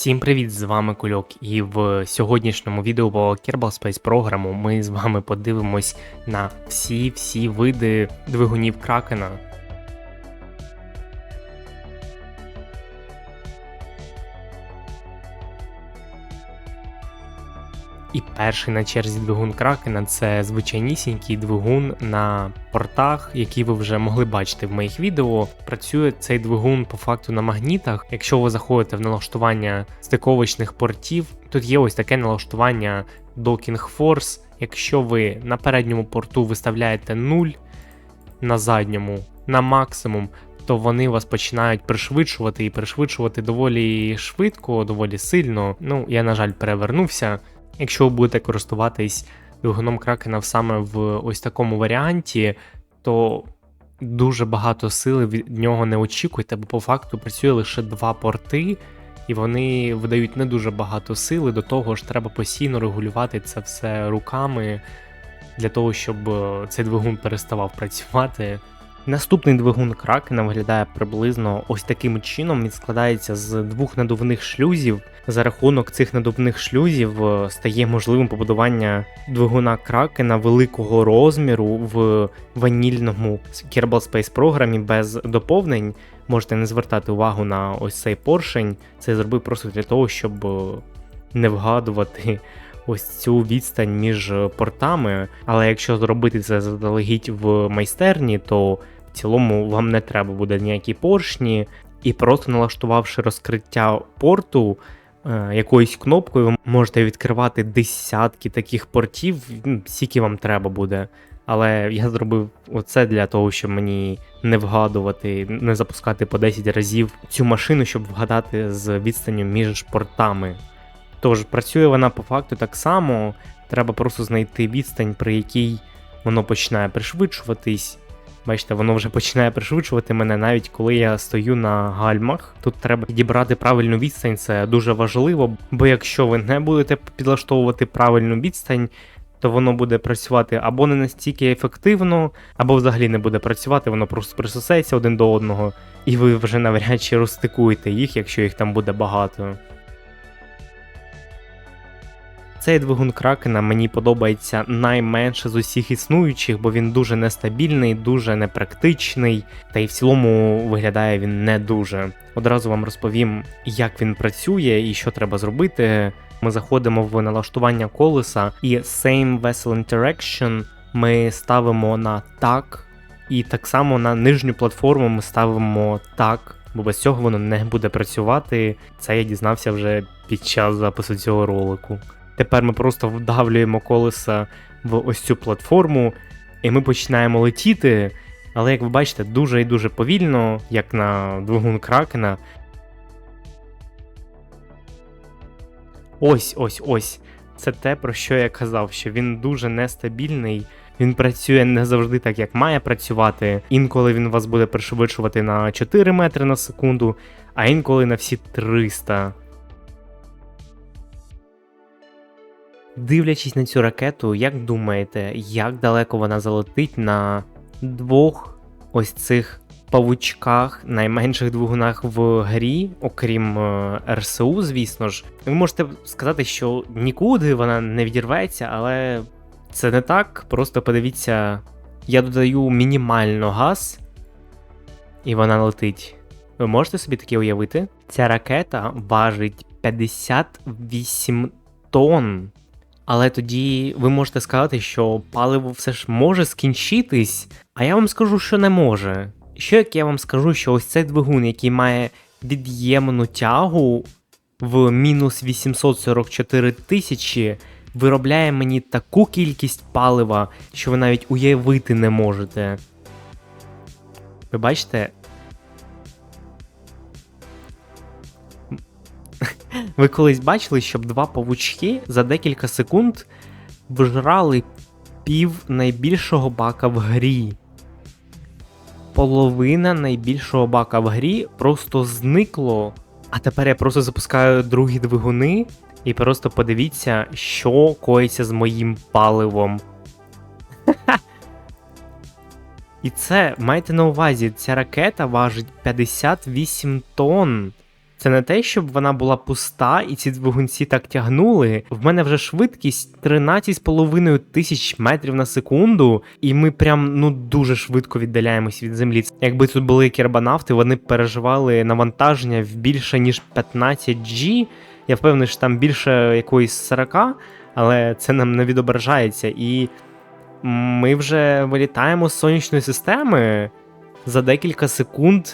Всім привіт, з вами Кульок, і в сьогоднішньому відео по Kerbal Space програму ми з вами подивимось на всі-всі види двигунів Кракена. І перший на черзі двигун Кракена це звичайнісінький двигун на портах, які ви вже могли бачити в моїх відео. Працює цей двигун по факту на магнітах. Якщо ви заходите в налаштування стиковочних портів, тут є ось таке налаштування Docking Force. Якщо ви на передньому порту виставляєте 0, на задньому на максимум, то вони вас починають пришвидшувати і пришвидшувати доволі швидко, доволі сильно. Ну, я, на жаль, перевернувся. Якщо ви будете користуватись двигуном кракена саме в ось такому варіанті, то дуже багато сили від нього не очікуйте, бо по факту працює лише два порти, і вони видають не дуже багато сили. До того ж, треба постійно регулювати це все руками для того, щоб е, цей двигун переставав працювати. Наступний двигун кракена виглядає приблизно ось таким чином. Він складається з двох надувних шлюзів. За рахунок цих надувних шлюзів е, стає можливим побудування двигуна кракена великого розміру в ванільному Kerbal Space програмі без доповнень. Можете не звертати увагу на ось цей поршень. Це зробив просто для того, щоб е, не вгадувати. Ось цю відстань між портами, але якщо зробити це заздалегідь в майстерні, то в цілому вам не треба буде ніякі поршні, і просто налаштувавши розкриття порту е, якоюсь кнопкою, ви можете відкривати десятки таких портів, скільки вам треба буде. Але я зробив оце для того, щоб мені не вгадувати, не запускати по 10 разів цю машину, щоб вгадати з відстанню між портами. Тож, працює вона по факту так само, треба просто знайти відстань, при якій воно починає пришвидшуватись. Бачите, воно вже починає пришвидшувати мене, навіть коли я стою на гальмах. Тут треба підібрати правильну відстань, це дуже важливо, бо якщо ви не будете підлаштовувати правильну відстань, то воно буде працювати або не настільки ефективно, або взагалі не буде працювати, воно просто присосеться один до одного, і ви вже навряд чи розстикуєте їх, якщо їх там буде багато. Цей двигун кракена мені подобається найменше з усіх існуючих, бо він дуже нестабільний, дуже непрактичний, та й в цілому виглядає він не дуже. Одразу вам розповім, як він працює і що треба зробити. Ми заходимо в налаштування колеса і Same Vessel Interaction ми ставимо на так, і так само на нижню платформу ми ставимо так. Бо без цього воно не буде працювати. Це я дізнався вже під час запису цього ролику. Тепер ми просто вдавлюємо колеса в ось цю платформу, і ми починаємо летіти. Але, як ви бачите, дуже і дуже повільно, як на двигун кракена. Ось ось ось. Це те, про що я казав, що він дуже нестабільний. Він працює не завжди так, як має працювати. Інколи він вас буде пришвидшувати на 4 метри на секунду, а інколи на всі 300. Дивлячись на цю ракету, як думаєте, як далеко вона залетить на двох ось цих павучках, найменших двигунах в грі, окрім е, РСУ, звісно ж. Ви можете сказати, що нікуди вона не відірветься, але це не так. Просто подивіться, я додаю мінімально газ, і вона летить. Ви можете собі таке уявити? Ця ракета важить 58 тонн. Але тоді ви можете сказати, що паливо все ж може скінчитись, а я вам скажу, що не може. Що як я вам скажу, що ось цей двигун, який має від'ємну тягу в мінус 844 тисячі, виробляє мені таку кількість палива, що ви навіть уявити не можете. Ви бачите, Ви колись бачили, щоб два павучки за декілька секунд вжрали пів найбільшого бака в грі. Половина найбільшого бака в грі просто зникло. А тепер я просто запускаю другі двигуни, і просто подивіться, що коїться з моїм паливом. І це, майте на увазі, ця ракета важить 58 тонн. Це не те, щоб вона була пуста і ці двигунці так тягнули. В мене вже швидкість 13,5 тисяч метрів на секунду, і ми прям ну дуже швидко віддаляємось від землі. Якби тут були кербанавти, вони переживали навантаження в більше ніж 15 G. Я впевнений, що там більше якоїсь 40, але це нам не відображається. І ми вже вилітаємо з сонячної системи за декілька секунд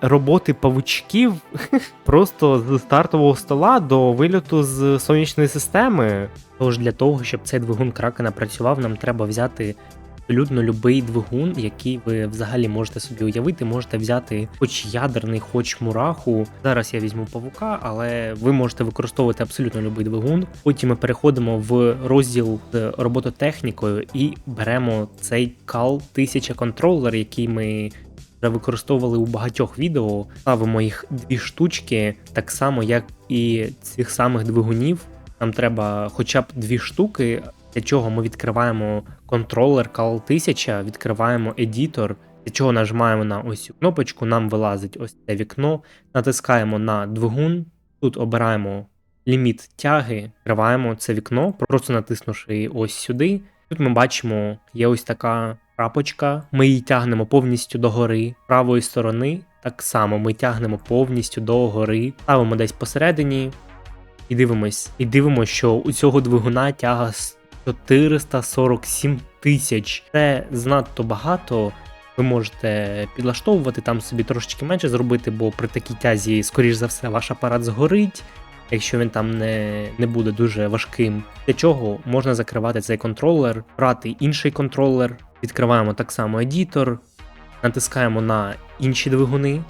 роботи павучків просто з стартового стола до вильоту з сонячної системи. Тож для того, щоб цей двигун кракена працював, нам треба взяти абсолютно будь-який двигун, який ви взагалі можете собі уявити. Можете взяти хоч ядерний, хоч мураху. Зараз я візьму павука, але ви можете використовувати абсолютно будь-який двигун. Потім ми переходимо в розділ з робототехнікою і беремо цей CAL 1000 контролер, який ми використовували у багатьох відео. Ставимо їх дві штучки, так само як і цих самих двигунів. Нам треба хоча б дві штуки, для чого ми відкриваємо контролер CAL 1000, відкриваємо едітор, для чого нажимаємо на ось цю кнопочку, нам вилазить ось це вікно, натискаємо на двигун, тут обираємо ліміт тяги, відкриваємо це вікно, просто натиснувши ось сюди. Тут ми бачимо, є ось така крапочка, ми її тягнемо повністю догори правої сторони. Так само ми тягнемо повністю догори, ставимо десь посередині і дивимось. І дивимося, що у цього двигуна тяга 447 тисяч. Це занадто багато. Ви можете підлаштовувати там собі трошечки менше зробити, бо при такій тязі, скоріш за все, ваш апарат згорить, якщо він там не, не буде дуже важким. Для чого можна закривати цей контролер, брати інший контролер, відкриваємо так само едітор, натискаємо на інші двигуни,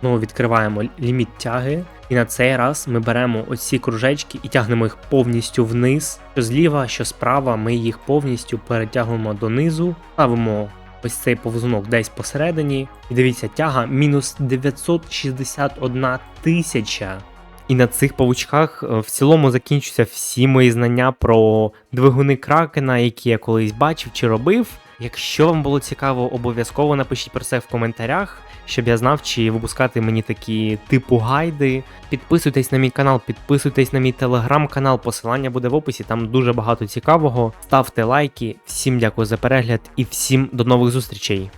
знову відкриваємо ліміт тяги, і на цей раз ми беремо оці кружечки і тягнемо їх повністю вниз. Що зліва, що справа, ми їх повністю перетягуємо донизу, ставимо ось цей повзунок десь посередині. І дивіться, тяга мінус 961 тисяча. І на цих павучках е, в цілому закінчуються всі мої знання про двигуни кракена, які я колись бачив чи робив. Якщо вам було цікаво, обов'язково напишіть про це в коментарях, щоб я знав, чи випускати мені такі типу гайди. Підписуйтесь на мій канал, підписуйтесь на мій телеграм-канал, посилання буде в описі, там дуже багато цікавого. Ставте лайки, всім дякую за перегляд і всім до нових зустрічей.